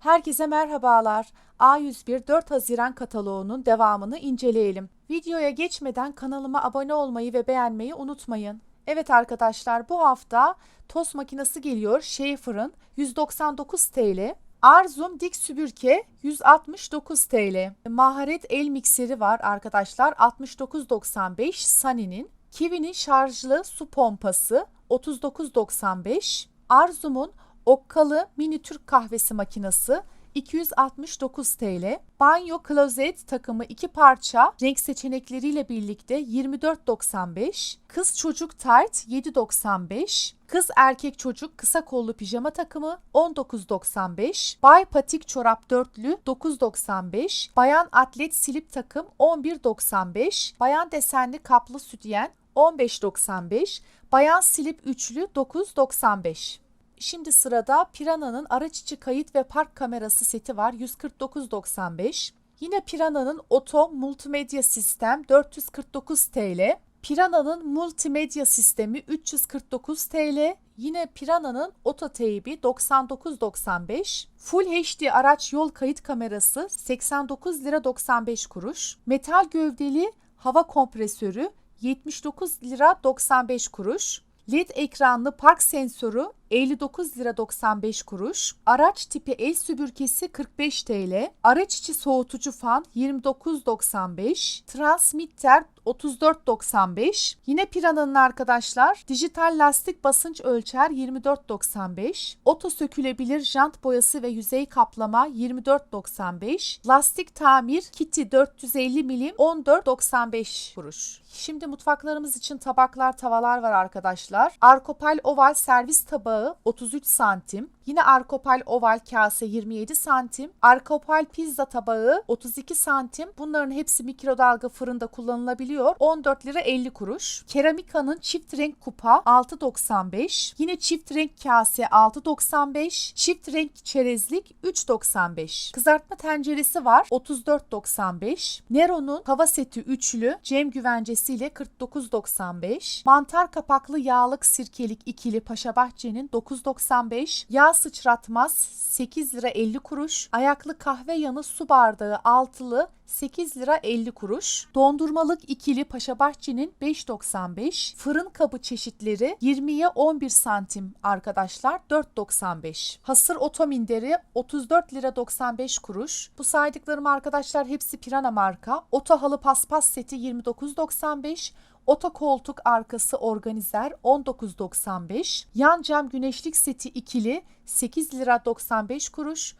Herkese merhabalar. A101 4 Haziran kataloğunun devamını inceleyelim. Videoya geçmeden kanalıma abone olmayı ve beğenmeyi unutmayın. Evet arkadaşlar bu hafta tost makinesi geliyor Schaefer'ın 199 TL. Arzum dik süpürge 169 TL. Maharet el mikseri var arkadaşlar 69.95 Sunny'nin. Kiwi'nin şarjlı su pompası 39.95. Arzum'un okkalı mini Türk kahvesi makinesi 269 TL. Banyo klozet takımı iki parça renk seçenekleriyle birlikte 24.95. Kız çocuk tayt 7.95. Kız erkek çocuk kısa kollu pijama takımı 19.95. Bay patik çorap dörtlü 9.95. Bayan atlet silip takım 11.95. Bayan desenli kaplı sütyen 15.95. Bayan slip üçlü 9.95. Şimdi sırada Piranha'nın araç içi kayıt ve park kamerası seti var 149.95. Yine Piranha'nın Oto Multimedya Sistem 449 TL. Piranha'nın multimedya sistemi 349 TL. Yine Piranha'nın Oto teybi 99.95. Full HD araç yol kayıt kamerası 89 lira 95 kuruş. Metal gövdeli hava kompresörü 79 lira 95 kuruş. LED ekranlı park sensörü 59 lira 95 kuruş. Araç tipi el süpürgesi 45 TL. Araç içi soğutucu fan 29.95. Transmitter 34.95. Yine Piranha'nın arkadaşlar dijital lastik basınç ölçer 24.95. Oto sökülebilir jant boyası ve yüzey kaplama 24.95. Lastik tamir kiti 450 milim 14.95 kuruş. Şimdi mutfaklarımız için tabaklar, tavalar var arkadaşlar. Arkopal oval servis tabağı 33 santim. Yine Arkopal oval kase 27 santim. Arkopal pizza tabağı 32 santim. Bunların hepsi mikrodalga fırında kullanılabiliyor. 14 lira 50 kuruş. Keramika'nın çift renk kupa 6.95. Yine çift renk kase 6.95. Çift renk çerezlik 3.95. Kızartma tenceresi var 34.95. Nero'nun hava seti üçlü cem güvencesiyle 49.95. Mantar kapaklı yağlık sirkelik ikili Paşa Bahçe'nin 9.95. Yağ sıçratmaz 8 lira 50 kuruş. Ayaklı kahve yanı su bardağı altılı 8 lira 50 kuruş. Dondurmalık ikili Paşa Bahçe'nin 5.95. Fırın kabı çeşitleri 20'ye 11 santim arkadaşlar 4.95. Hasır otominderi 34 lira 95 kuruş. Bu saydıklarım arkadaşlar hepsi Pirana marka. Oto halı paspas seti 29.95. Oto koltuk arkası organizer 19.95. Yan cam güneşlik seti ikili 8 lira 95 kuruş.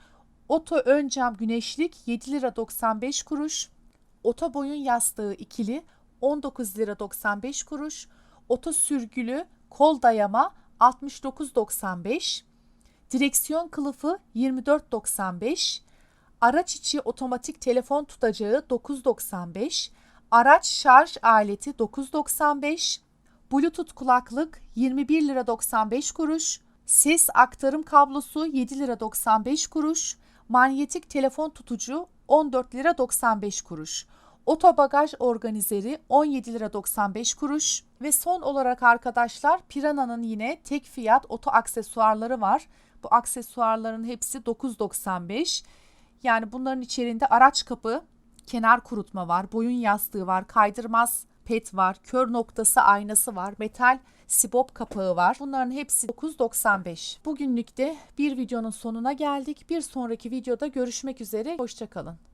Oto ön güneşlik 7 lira 95 kuruş. Oto boyun yastığı ikili 19 lira 95 kuruş. Oto sürgülü kol dayama 69.95. Direksiyon kılıfı 24.95. Araç içi otomatik telefon tutacağı 9.95. Araç şarj aleti 9.95. Bluetooth kulaklık 21 lira 95 kuruş. Ses aktarım kablosu 7 lira 95 kuruş. Manyetik telefon tutucu 14 lira 95 kuruş. Oto bagaj organizeri 17 lira 95 kuruş. Ve son olarak arkadaşlar Piranha'nın yine tek fiyat oto aksesuarları var. Bu aksesuarların hepsi 9.95. Yani bunların içerisinde araç kapı, kenar kurutma var, boyun yastığı var, kaydırmaz pet var, kör noktası aynası var, metal sibop kapağı var. Bunların hepsi 9.95. Bugünlük de bir videonun sonuna geldik. Bir sonraki videoda görüşmek üzere. Hoşçakalın.